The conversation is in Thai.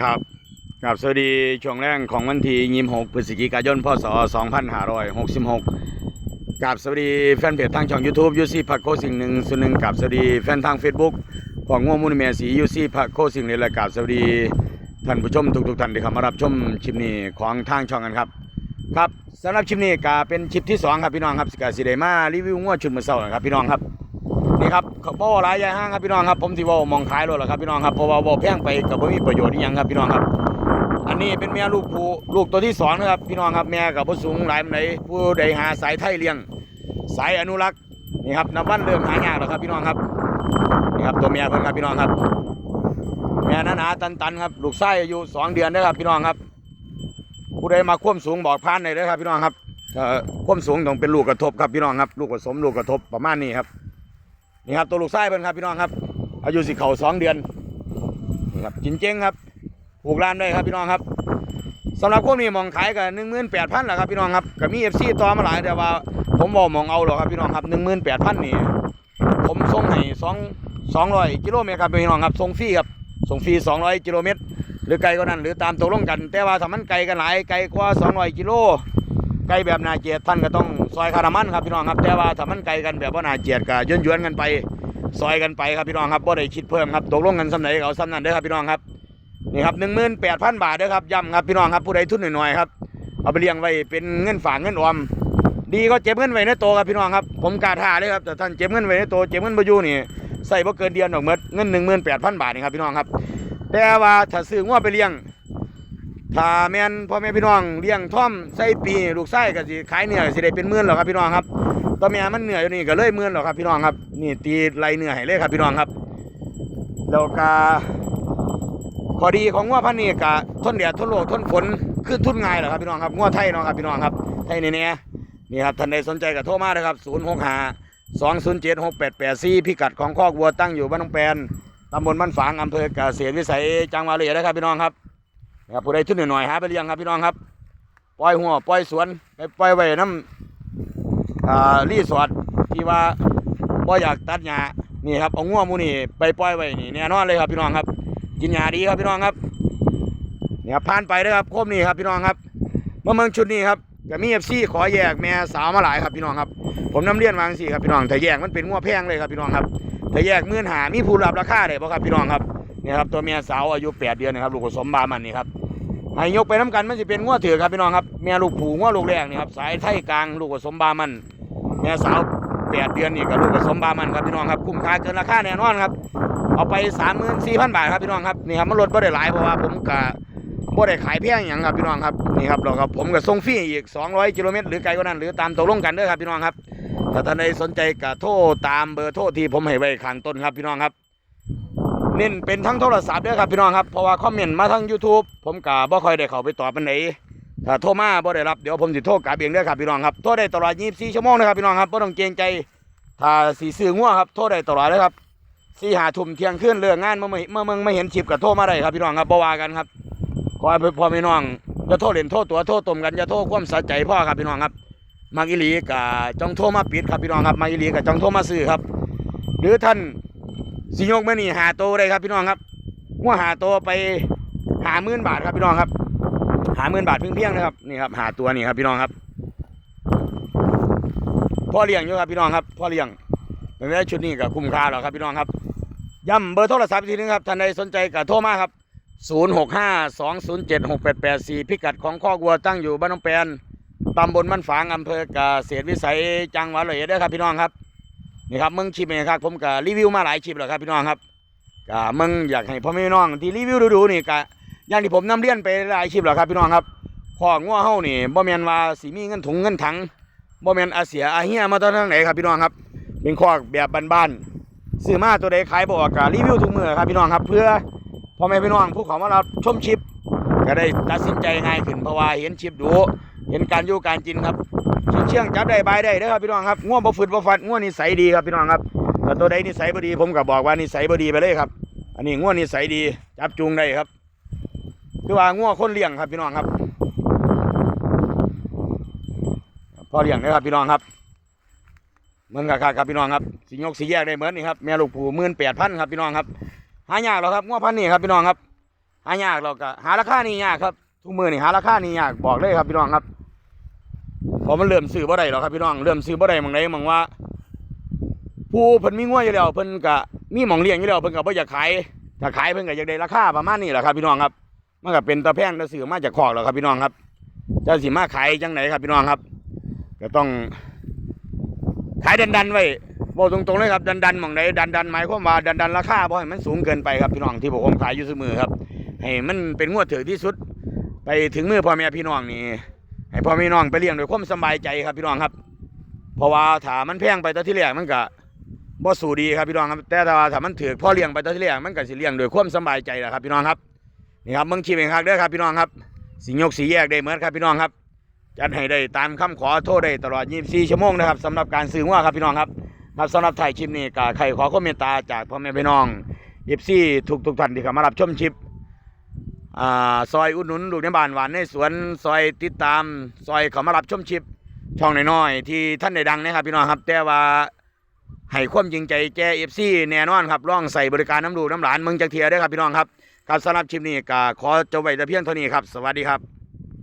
ครับกับสวัสดีช่วงแรกของวันที่ยี่หกพฤศจิกายนพศ2566กับสวัสดีแฟนเพจทางช่อง YouTube ยูซีพักโคสิ่งหนึ่งส่วนหนึ่งกับสวัสดีแฟนทาง Facebook ของง่วงมูลเมียสียูซีพักโคสิ่งในรายการสวัสดีท่านผู้ชมทุกๆท่านที่เข้ามารับชมชิปนี้ของทางช่องกันครับครับสำหรับชิปนี้ก็เป็นชิปที่สองครับพี่น้องครับสกาสิเดมารีวิวง่วงชุดมือเศร้านะครับพี่น้องครับ นี่ครับเขาบ่หลายใหญ่ห้างครับพี่น้องครับผมสิเว่ามองขายรถแหละครับพี่น้องครับเพราะว่าบ่แพงไปกับบ่มีประโยชน์อีหยังครับพี่น้องครับ อันนี้เป็นแม่ลูกผู้ลูกตัวที่สองนะครับพี่น้องครับแม่กับผู้สูงหลายปานผู้ใดหาสายไทยเลี้ยง สายอนุรักษ์นี่ครับนับวันเริ่มหายากแล้วครับพี่น้องครับนี่ครับตัวเมียเพิ่นครับพี่น้องครับ แม่หนาๆตันๆครับลูกไส้อายุสองเดือนนะครับพี่น้องครับผู้ใดมาควบสูงบอกพานเลยครับพี่น้องครับควบสูงต้องเป็นลูกกระทบครับพี่น้องครับ ลูกผสมลูกกระทบประมาณนี้ครับ นี่ครับตัวลูกไส้เพิ่นครับพี่น้องครับ อายุสิเข่าสองเดือนนี่ครับจินเจ้งครับผูกร้านได้ครับพี่น้องครับสำหรับพวกนี้มองขายกันหนึ่งหมื่นแปดพันแหละครับพี่น้องครับก็มีเอฟซีต่อมาหลายแต่ว่า ผมบอกมองเอาหรอกครับพี่น้องครับหนึ่งหมื่นแปดพันนี่ผมส่งให้สองสองร้อยกิโลเมตรครับพี่น้องครับส่งฟรีครับส่งฟรีสองร้อยกิโลเมตรหรือไกลก็นั้นหรือตามตกลงกัน แต่ว่าถ้ามันไกลกันหลายไกลกว่า200กิโล ไกลแบบนาเจียดท่านก็ต้องซอยคารามันครับพี่น้องครับ แต่ว่าถ้ามันไกลกันแบบว่านาเจียดก็ย้อนย้อนกันไป ซอยกันไปครับพี่น้องครับบ่ได้คิดเพิ่มครับตกลงกันสำไหนเอาสำนั้นเด้อครับพี่น้องครับนี่ครับหนึ่งหมื่นแปดพันบาทเด้อครับย้ำครับพี่น้องครับผู้ใดทุนหน่อยๆครับเอาไปเลี้ยงไว้เป็นเงินฝากเงินออมดีก็เจ็บเงินไว้ในโตวครับพี่น้องครับผมกาท่าเลยครับแต่ท่านเจ็บเงินไว้ในโตวเจ็บเงินบ่อยู่นี่ใส่บ่เกินเดือนดอกเมดเงินหนึ่งหมื่นแปดพันบาทนี่ครับพี่น้องครับแต่ว่าถ้าซื้องัวไปเลี้ยง ถ้าแม่นพ่อแม่พี่น้องเลี้ยงท่อมใส่ปีลูกไส้ก็สิขายเนื้อสิได้เป็นหมื่นหรอครับพี่น้องครับตัวแม่มันเหนื่อยอยู่นี่ก็เลยหมื่นหรอครับพี่น้องครับนี่ตีไรเนื้อให้เลยครับพี่น้องครับแล้วก็ข้อดีของงัวพันนี้ก็ทนแดดทนโลกทนฝนคือทุนง่ายหละครับพี่น้องครับงัวไทยเนาะครับพี่น้องครับไทยแน่ๆนี่ครับท่านใดสนใจก็โทรมาเลยครับ0 6 5 2 0 7 6 8 8 4พิกัดของคอกวัวตั้งอยู่บ้านหนองแปนตำบลบ้านฝางอำเภอเกษตรวิสัยจังหวัดเลยนะครับพี่น้องครับ นะครับผู้ใดทุนหน่อยๆหาไปเลี้ยงครับพี่น้องครับ ปล่อยหัวปล่อยสวนไปปล่อยไว้น้ำอ่ารีสอร์ทที่ว่าบ่อยากตัดหญ้านี่ครับเอางัวมูนี่ไปปล่อยไว้นี่แน่นอนเลยครับพี่น้องครับ กินหญ้าดีครับพี่น้องครับเนี่ยครับผ่านไปเลยครับโคมนี่ครับพี่น้องครับเมื่อเมืองชุดนี้ครับก็มีเอฟซีขอแยกแม่สาวมาหลายครับพี่น้องครับ ผมนำเรียนวางสี่ครับพี่น้องแต่แยกมันเป็นงัวแพงเลยครับพี่น้องครับถ้าแยกมื่นหามีผู้รับราคาได้บ่ครับพี่น้องครับ นี่ครับตัวเมียสาวอายุแปดเดือนนะครับลูกผสมบามันนี่ครับให้ยกไปน้ำกันมันจะเป็นง้วถือครับพี่น้องครับเมียลูกผูง้วลูกแรกนี่ครับสายไทยกลางลูกผสมบามันเมียสาวแปดเดือนนี่กับลูกผสมบามันครับพี่น้องครับคุ้มค่าเกินราคาแน่นอนครับเอาไปสามหมื่นสี่พันบาทครับพี่น้องครับนี่ครับมันลดบ่ได้หลายเพราะว่าผมกะบ่ได้ขายแพงอย่างครับพี่น้องครับนี่ครับเราก็ผมก็ส่งฟรีอีก 200กิโลเมตรหรือไกลกว่านั้นหรือตามตกลงกันเด้อครับพี่น้องครับถ้าท่านใดสนใจก็โทรตามเบอร์โทรที่ผมให้ไว้ข้างต้นครับพี่น้องครับ เน้นเป็นทั้งโทรศัพท์ด้วยครับพี่น้องครับเพราะว่าคอมเมนต์มาทั้ง YouTube ผมก็บ่ค่อยได้เข้าไปตอบปานใดถ้าโทรมาบ่ได้รับเดี๋ยวผมสิโทรกลับเองด้อครับพี่น้องครับโทรได้ตลอด 24 ชั่วโมงนะครับพี่น้องครับบ่ต้องเกรงใจถ้าสิซื้องัวครับโทรได้ตลอดเลยครับสี่หาทุ่มเที่ยงคืนเลิกงานเมื่อเมื่อเมื่อไม่เห็นชิปก็โทรมาได้ครับพี่น้องครับบ่ว่ากันครับขอพ่อพี่น้องอย่าโทรเล่นโทรตัวโทรตมกันอย่าโทรความสะใจพ่อครับพี่น้องครับมักอีหลีกับจองโทรมาปิดครับพี่น้องครับมักอีหลีกับจองโทรมาซื้อครับ หรือท่าน สิยกมานี่หาโตวได้ครับพี่น้องครับว่าหาโตวไปหาหมื่นบาทครับพี่น้องครับ หาหมื่นบาทเพียงๆนะครับนี่ครับหาตัวนี่ครับพี่น้องครับพ่อเลี้ยงอยู่ครับพี่น้องครับพ่อเลี้ยงเป็นได้ชุดนี้กับคุ้มค่าแล้วครับพี่น้องครับย้ำเบอร์โทรศัพท์อีกทีนึงครับท่านใดสนใจก็โทรมาครับ 0652076884 พิกัดของข้อกวัวตั้งอยู่บ้านน้องแปนตำบลมันฝางอำเภอเกษตรวิสัยจังหวัดเลยเด้อครับพี่น้องครับ นี่ครับมึงชิมเองครับผมก็รีวิวมาหลายชิปแล้วครับพี่น้องครับก็มึงอยากให้พ่อแม่พี่น้องที่รีวิวดูๆนี่ก็อย่างที่ผมนำเรียนไปหลายชิปแล้วครับพี่น้องครับข้องัวเฮานี่บ่แมนว่าสิมีเงินถุงเงินถังบ่แมนอาเสียอาเฮียมาตอนทางไหนครับพี่น้องครับ เป็นข้อแบบบ้านๆซื้อมาตัวใดขายบ่ออกก็รีวิวทุกมือครับพี่น้องครับ เพื่อพ่อแม่พี่น้องผู้เขามารับชมชิปก็ได้ตัดสินใจง่ายขึ้นเพราะว่าเห็นชิปดูเห็นการอยู่การกินครับ เชื่องจับได้บายได้เด้อครับพี่น้องครับง่วงบ่ฝืดบ่ฟัดง่วงนิสัยดีครับพี่น้องครับแต่ตัวใดนิสัยบ่ดีผมก็บอกว่านิสัยบ่ดีไปเลยครับ อันนี้ง่วงนิสัยดี จับจูงได้ครับคือว่าง่วงคนเลี้ยงครับพี่น้องครับพอเลี้ยงนะครับพี่น้องครับเหมือนกับครับพี่น้องครับสิยกสีแยกได้เหมือนนี่ครับแม่ลูกผูหมื่นแปดพันครับพี่น้องครับ หายากแล้วครับง่วงพันนี่ครับพี่น้องครับหายากเราก็หาราคานี่ยากครับทุกมือนี่หาราคานี่ยากบอกเลยครับพี่น้องครับ พอมันเริ่มซื้อบ่ได้หรอครับพี่น้องเริ่มซื้อบ่ได้หมองใดหมองว่า ผู้เพิ่นมีงัวอยู่แล้วเพิ่นก็มีหมองเลี้ยงอยู่แล้วเพิ่นก็บ่อยากขายถ้าขายเพิ่นก็อยากได้ราคาประมาณนี้แหละครับพี่น้องครับมันก็เป็นตะแพงตะสือมาจากคอกแล้วครับพี่น้องครับจะสิมาขายจังไหนครับพี่น้องครับ ก็ต้องขายดันดันไว้บอกตรงๆเลยครับดันดันๆหมองใดดันดันหมายความว่าดันดันราคาบ่ให้มันสูงเกินไปครับพี่น้องที่ผมขายอยู่เสมอครับให้มันเป็นงวดถือที่สุด ไปถึงมือพ่อแม่พี่น้องนี่ ให้พ่อแม่น้องไปเลี้ยงด้วยความสบายใจครับพี่น้องครับ เพราะว่าถ้ามันแพงไปตอนที่แรกมันก็บ่สู่ดีครับพี่น้องครับ แต่ถ้าว่าถ้ามันถือพ่อเลี้ยงไปตอนที่แรกมันก็สิเลี้ยงด้วยความสบายใจแหละครับพี่น้องครับนี่ครับเมืองชีเองครับเด้อครับพี่น้องครับสิยกสีแยกได้เหมือนครับพี่น้องครับจัดให้ได้ตามคำขอโทษได้ตลอด 24 ชั่วโมงนะครับสำหรับการซื้อว่าครับพี่น้องครับครับสำหรับถ่ายคลิปนี้ก็ใครขอคอมเมตตาจากพ่อแม่พี่น้องเอฟซีทุกทุกท่านที่เข้ามารับชมคลิป ซอยอุดหนุนลูกในบ้านหวานในสวนซอยติดตามซอยเขามารับชมชิปช่องน้อยๆที่ท่านได้ดังนะครับพี่น้องครับ แต่ว่าให้ความจริงใจแกเอฟซีแน่นอนครับร่องใส่บริการน้ำดูน้ำหลานมึงจักเทียด้วยครับพี่น้องครับครับสำหรับชิปนี้ก็ขอจบไว้แต่เพียงเท่านี้ครับ สวัสดีครับ